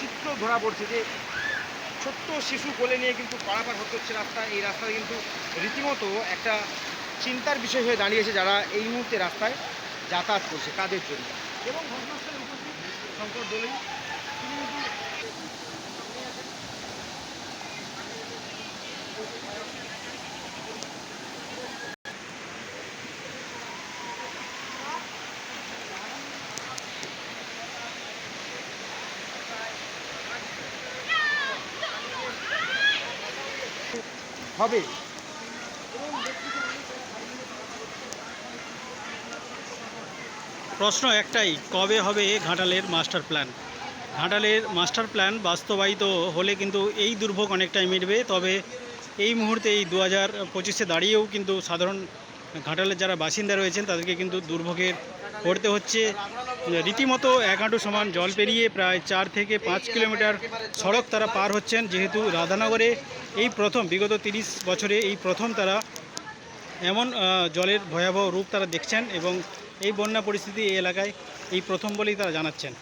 চিত্র ধরা পড়ছে যে ছোট্ট শিশু কোলে নিয়ে কিন্তু পারাপার হতে হচ্ছে রাস্তা, এই রাস্তায় কিন্তু রীতিমতো একটা চিন্তার বিষয় হয়ে দাঁড়িয়েছে যারা এই মুহূর্তে রাস্তায় যাতায়াত করছে, কাদের জন্য? এবং ঘটনাস্থলে উপস্থিত শঙ্কর দলিল তিনি কিন্তু হবে। প্রশ্ন একটাই, কবে হবে ঘাটালের মাস্টার প্ল্যান? ঘাটালের মাস্টার প্ল্যান বাস্তবায়িত হলে কিন্তু এই দুর্ভোগ অনেকটাই মিটবে, তবে এই মুহূর্তে এই দু হাজার পঁচিশে দাঁড়িয়েও কিন্তু সাধারণ ঘাটালের যারা বাসিন্দা রয়েছেন, তাদেরকে কিন্তু দুর্ভোগের পড়তে হচ্ছে। রীতিমতো এক হাঁটু সমান জল পেরিয়ে প্রায় চার থেকে পাঁচ কিলোমিটার সড়ক তারা পার হচ্ছেন, যেহেতু রাধানগরে এই প্রথম, বিগত তিরিশ বছরে এই প্রথম তারা এমন জলের ভয়াবহ রূপ তারা দেখছেন এবং এই বন্যা পরিস্থিতি এই এলাকায় এই প্রথম বলেই তারা জানাচ্ছেন।